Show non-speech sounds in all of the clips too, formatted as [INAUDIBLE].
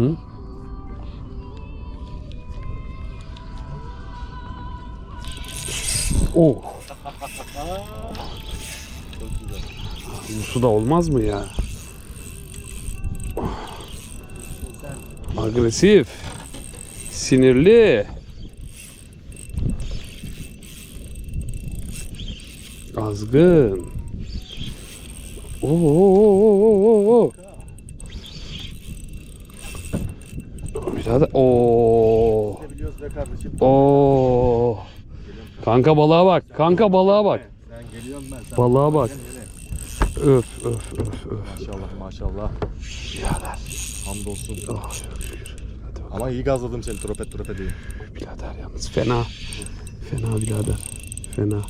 Hı? Oh. Bu suda olmaz mı ya? Agresif. Sinirli. Azgın. Oo, oo, oo, oo, Birader. Oo. Biliyoruz be kardeşim. Oo. Kanka balığa bak. Kanka balığa bak. Ben geliyorum ben. Sen Balığa bak. Öf öf öf öf. Maşallah maşallah. Birader. Hamdolsun. Çok şükür. Hadi bakalım. Ama iyi gazladım seni tropet tropet değil. Birader yalnız fena. Fena birader. Fena.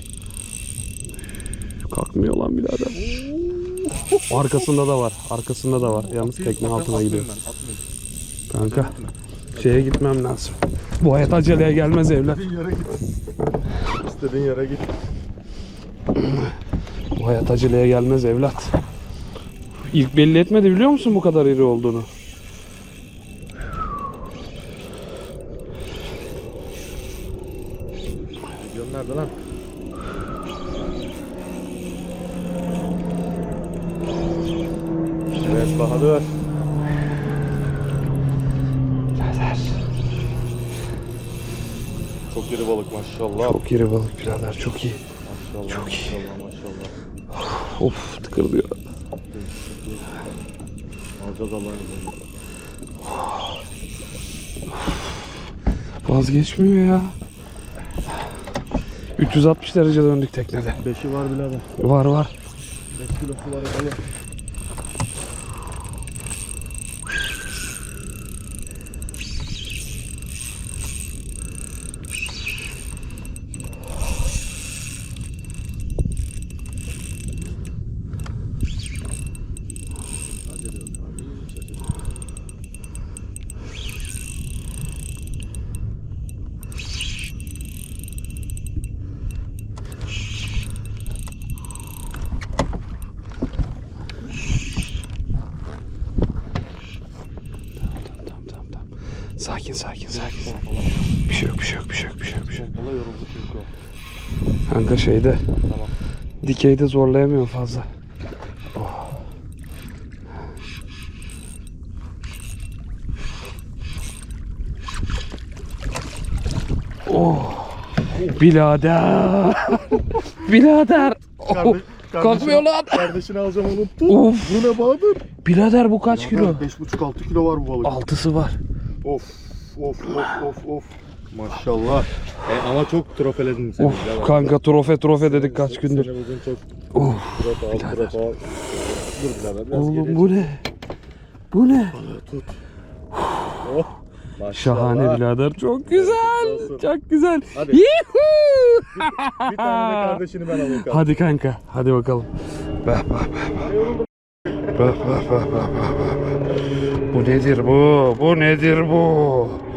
Kalkmıyor lan birader. Arkasında da var. Arkasında da var. Yalnız tekne altına gidiyor. Ben atmıyorum. Kanka şeye gitmem lazım. Bu hayat aceleye gelmez evlat. İstediğin yere git. İstediğin yere git. Bu hayat aceleye gelmez evlat. İlk belli etmedi biliyor musun bu kadar iri olduğunu? Nerede lan? Evet Bahadır. Çok iri balık maşallah. Çok iri balık birader çok iyi. Maşallah çok iyi. maşallah maşallah. Of tıkırdıyor. Alacağız Allah'ın. Vazgeçmiyor ya. 360 derece döndük teknede. Beşi var birader. Var var. 5 kilosu var balık. Tamam tamam tamam. Sakin sakin sakin. Bir şey yok bir şey yok bir şey yok bir şey yok. Bir şey yok. Pompala yoruldu çünkü o. Kanka şeyde Tamam. dikeyde zorlayamıyorum fazla. Oh. Oh. Birader. [LAUGHS] Birader. Oh. Kardeş- Kalkmıyor lan. Kardeşini alacağım unuttum. Of. Bu ne Bahadır? Birader bu kaç kilo? 5,5-6 kilo var bu balık. Altısı var. Of of of of of. Maşallah. E, ama çok trofeledin seni. Of kanka trofe trofe dedik kaç gündür. Çok Of. trofe al Birader. trofe al. Dur birader biraz Oğlum geri. bu ne? Bu ne? Tut. Oh. Maşallah. Şahane birader. Çok güzel. olsun. Çok güzel. Hadi. Yuhuu. Bir tane de kardeşini ben alayım [LAUGHS] kanka. Hadi kanka. Hadi bakalım. Bah bah bah. Bah bah bah. Bu nedir bu? Bu nedir bu? Bu nedir bu?